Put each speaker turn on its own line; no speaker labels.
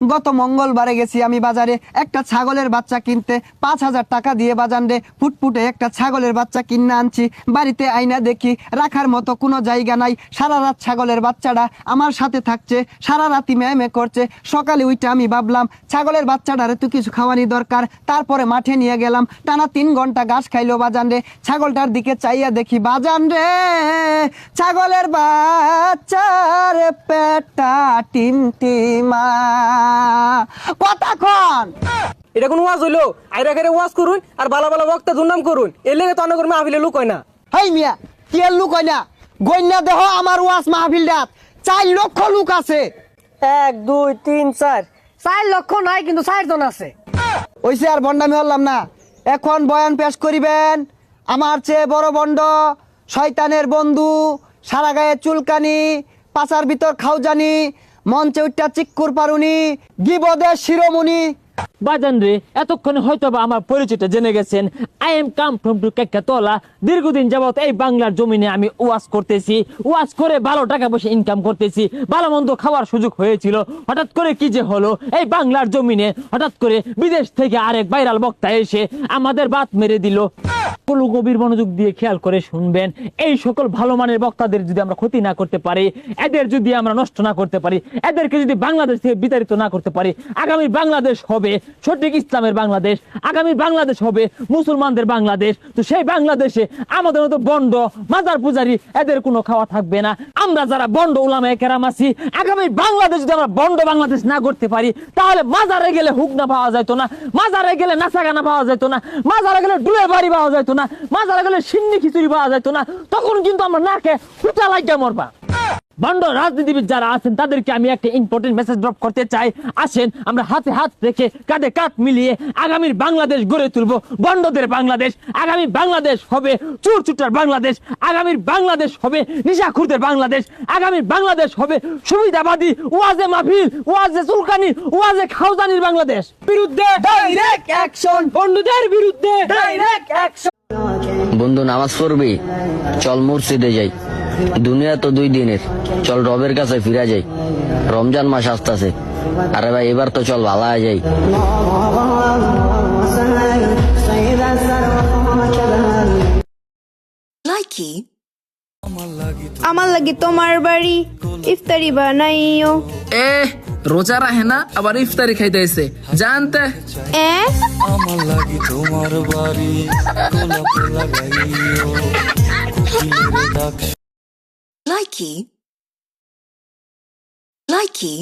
গত মঙ্গলবারে গেছি আমি বাজারে। একটা ছাগলের বাচ্চা কিনতে পাঁচ হাজার টাকা দিয়ে বাজান রে। ফুটফুটে একটা ছাগলের বাচ্চা কিনে আনছি। বাড়িতে আইনা দেখি, রাখার মতো কোনো জায়গা নাই। সারা রাত ছাগলের বাচ্চাটা আমার সাথে থাকছে, সারা রাতি ম্যামে করছে। সকালে উইটা আমি ভাবলাম, ছাগলের বাচ্চাটারে তো কিছু খাওয়ানি দরকার। তারপরে মাঠে নিয়ে গেলাম। টানা তিন ঘণ্টা ঘাস খাইলো বাজান রে। ছাগলটার দিকে চাইয়া দেখি, বাজান রে, ছাগলের বাচ্চার পেটা টিম টিমটিমা কতক্ষণ
এটা কোন ওয়াজ হইল? আইরা খেরে ওয়াজ করুন আর বালা বালা বক্তা দুর্নাম করুন। এর লেগে তো অনেক মাহফিলে লোক হয় না।
হেই মিয়া কি লুক হয় না? গন্যা দেহ আমার ওয়াস মাহফিল ডাত চার লক্ষ লোক আছে।
এক দুই তিন চার। চার লক্ষ নাই কিন্তু চারজন আছে।
ওইসে আর বন্ডামি হলাম না। এখন বয়ান পেশ করিবেন। আমার চেয়ে বড় বন্ড শয়তানের বন্ধু সারা গায়ে চুলকানি পাচার ভিতর খাউজানি মঞ্চে উঠটা চিক্কুর পারুনি গিবদের শিরোমণি।
বাজান রে এতক্ষণে হয়তো বা আমার পরিচয়টা জেনে গেছেন I am come from to দীর্ঘদিন এই বাংলার জমিনে আমি ওয়াজ করতেছি। ওয়াজ করে ভালো টাকা পয়সা ইনকাম করতেছি। ভালো মন্দ খাওয়ার সুযোগ হয়েছিল। হঠাৎ করে কি যে হলো, এই বাংলার জমিনে হঠাৎ করে বিদেশ থেকে আরেক বাইরাল বক্তা এসে আমাদের বাত মেরে দিল। গভীর মনোযোগ দিয়ে খেয়াল করে শুনবেন। এই সকল ভালো মানের বক্তাদের যদি আমরা ক্ষতি না করতে পারি, এদের যদি আমরা নষ্ট না করতে পারি, এদেরকে যদি বাংলাদেশ থেকে বিতাড়িত না করতে পারি, আগামী বাংলাদেশ হবে সঠিক ইসলামের বাংলাদেশ, আগামী বাংলাদেশ হবে মুসলমানদের বাংলাদেশ। তো সেই বাংলাদেশে আমাদের মতো বন্ড, মাজার পূজারি, এদের কোনো খাওয়া থাকবে না। আমরা যারা বন্ড উলামে কেরাম আছি, আগামী বাংলাদেশ যদি আমরা বন্ড বাংলাদেশ না করতে পারি, তাহলে মাজারে গেলে হুকনা পাওয়া যেত না, মাজারে গেলে নাচাগানা পাওয়া যেত না, মাজারে গেলে ডুলে বাড়ি পাওয়া যেত না মাজারে গেলে সিন্নি খিচুড়ি পাওয়া যেত না তখন কিন্তু আমরা নাকে হুটা লাগিয়া মরবা। বন্ড রাজনীতিবিদ যারা আছেন তাদেরকে আমি একটা ইম্পর্টেন্ট মেসেজ ড্রপ করতে চাই। আসেন আমরা হাতে হাত রেখে কাঁধে কাঁধ মিলিয়ে আগামীর বাংলাদেশ গড়ে তুলবো। বন্ডদের বাংলাদেশ আগামী বাংলাদেশ হবে চুর চুটার বাংলাদেশ আগামীর বাংলাদেশ হবে নিশাখুরদের বাংলাদেশ আগামীর বাংলাদেশ হবে সুবিধাবাদী ওয়াজে মাহফিল ওয়াজে চুলকানি ওয়াজে খাউজানির বাংলাদেশ।
বিরুদ্ধে
ডাইরেক্ট অ্যাকশন
বন্ধুদের বিরুদ্ধে
ডাইরেক্ট অ্যাকশন
বন্ধু, নামাজ পড়বি? চল মসজিদে যাই। দুনিয়া তো দুই দিনের। চল রবের কাছে ফিরা যাই। রমজান মাস আসতেছে। আরে ভাই, এবার তো চল ভালা যাই।
লাইকি
আমার লাগি তোমার বাড়ি। ইফতারি বানাইও।
এ রোজা রাহে না আবার ইফতারি খাইতে এসে জানতে।
এ?
আমার লাগি তোমার বাড়ি গোলাপ লাগাইও।
লাইকি? লাইকি?